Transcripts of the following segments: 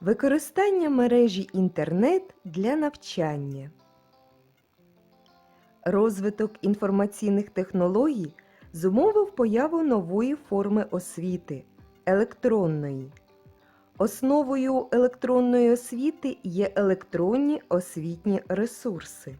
Використання мережі інтернет для навчання. Розвиток інформаційних технологій зумовив появу нової форми освіти електронної. Основою електронної освіти є електронні освітні ресурси.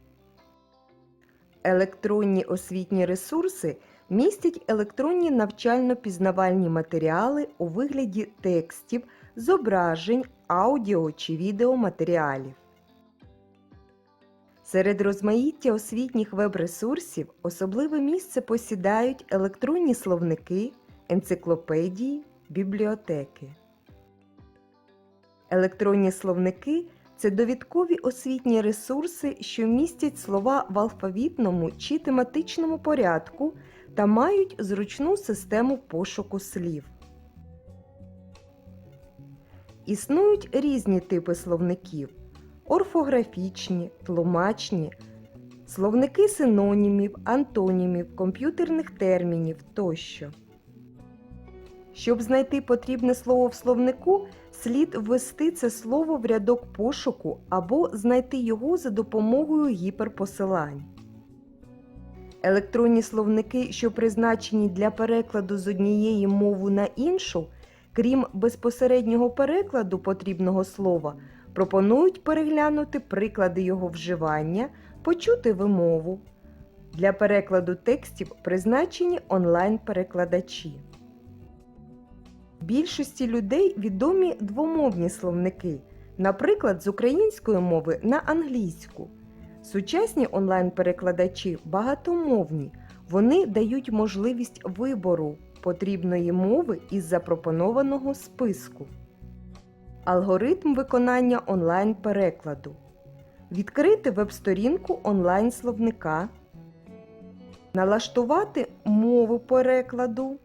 Електронні освітні ресурси містять електронні навчально-пізнавальні матеріали у вигляді текстів, зображень, аудіо чи відеоматеріалів. Серед розмаїття освітніх веб-ресурсів особливе місце посідають електронні словники, енциклопедії, бібліотеки. Електронні словники це довідкові освітні ресурси, що містять слова в алфавітному чи тематичному порядку та мають зручну систему пошуку слів. Існують різні типи словників: орфографічні, тлумачні, словники синонімів, антонімів, комп'ютерних термінів тощо. Щоб знайти потрібне слово в словнику, слід ввести це слово в рядок пошуку або знайти його за допомогою гіперпосилань. Електронні словники, що призначені для перекладу з однієї мови на іншу, крім безпосереднього перекладу потрібного слова, пропонують переглянути приклади його вживання, почути вимову. Для перекладу текстів призначені онлайн-перекладачі. Більшості людей відомі двомовні словники, наприклад, з української мови на англійську. Сучасні онлайн-перекладачі багатомовні, вони дають можливість вибору потрібної мови із запропонованого списку. Алгоритм виконання онлайн-перекладу. Відкрити веб-сторінку онлайн-словника. Налаштувати мову перекладу.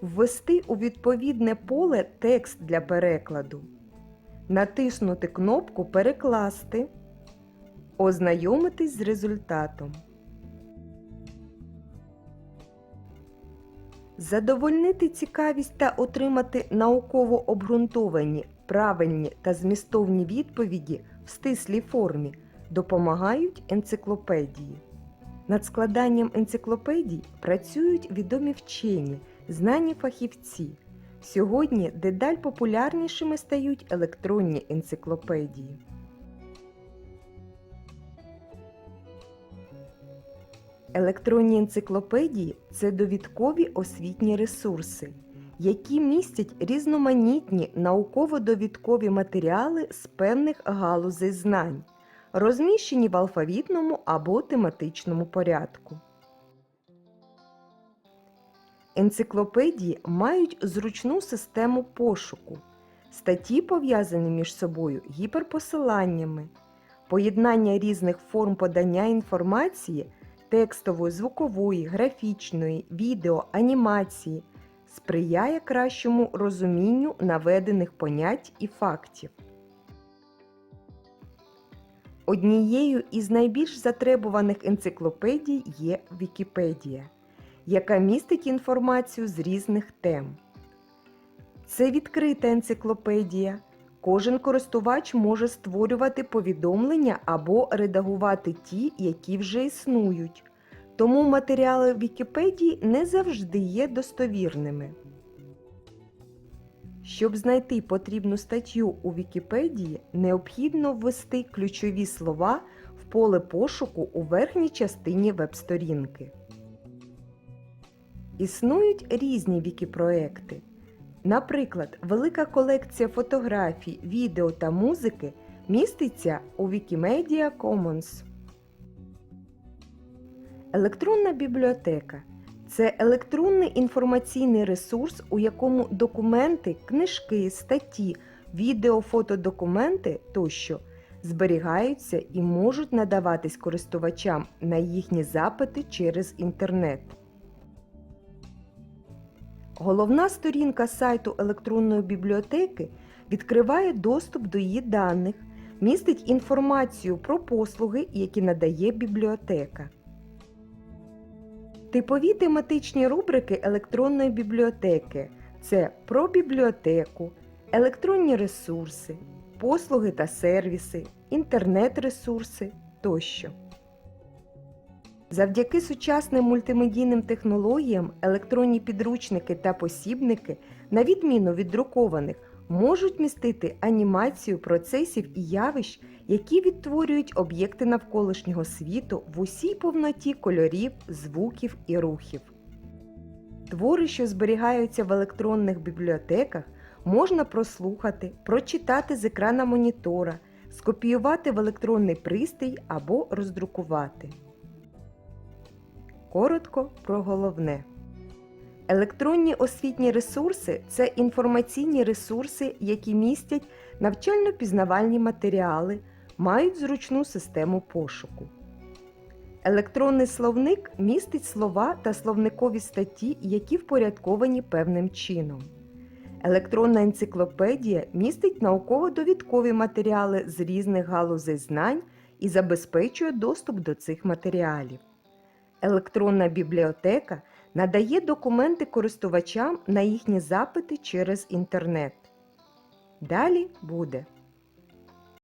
Ввести у відповідне поле текст для перекладу. Натиснути кнопку Перекласти. Ознайомитись з результатом. Задовольнити цікавість та отримати науково обґрунтовані, правильні та змістовні відповіді в стислій формі допомагають енциклопедії. Над складанням енциклопедій працюють відомі вчені, знані фахівці. Сьогодні дедаль популярнішими стають електронні енциклопедії. Електронні енциклопедії це довідкові освітні ресурси, які містять різноманітні науково-довідкові матеріали з певних галузей знань, розміщені в алфавітному або тематичному порядку. Енциклопедії мають зручну систему пошуку. Статті пов'язані між собою гіперпосиланнями, поєднання різних форм подання інформації текстової, звукової, графічної, відео, анімації сприяє кращому розумінню наведених понять і фактів. Однією із найбільш затребуваних енциклопедій є Вікіпедія, яка містить інформацію з різних тем. Це відкрита енциклопедія. Кожен користувач може створювати повідомлення або редагувати ті, які вже існують. Тому матеріали Вікіпедії не завжди є достовірними. Щоб знайти потрібну статтю у Вікіпедії, необхідно ввести ключові слова в поле пошуку у верхній частині веб-сторінки. Існують різні вікіпроекти. Наприклад, велика колекція фотографій, відео та музики міститься у Wikimedia Commons. Електронна бібліотека це електронний інформаційний ресурс, у якому документи, книжки, статті, відео, фотодокументи тощо зберігаються і можуть надаватись користувачам на їхні запити через інтернет. Головна сторінка сайту електронної бібліотеки відкриває доступ до її даних, містить інформацію про послуги, які надає бібліотека. Типові тематичні рубрики електронної бібліотеки це про бібліотеку, електронні ресурси, послуги та сервіси, інтернет-ресурси тощо. Завдяки сучасним мультимедійним технологіям електронні підручники та посібники, на відміну від друкованих, можуть містити анімацію процесів і явищ, які відтворюють об'єкти навколишнього світу в усій повноті кольорів, звуків і рухів. Твори, що зберігаються в електронних бібліотеках, можна прослухати, прочитати з екрана монітора, скопіювати в електронний пристрій або роздрукувати. Коротко про головне. Електронні освітні ресурси це інформаційні ресурси, які містять навчально-пізнавальні матеріали, мають зручну систему пошуку. Електронний словник містить слова та словникові статті, які впорядковані певним чином. Електронна енциклопедія містить науково-довідкові матеріали з різних галузей знань і забезпечує доступ до цих матеріалів. Електронна бібліотека надає документи користувачам на їхні запити через інтернет. Далі буде.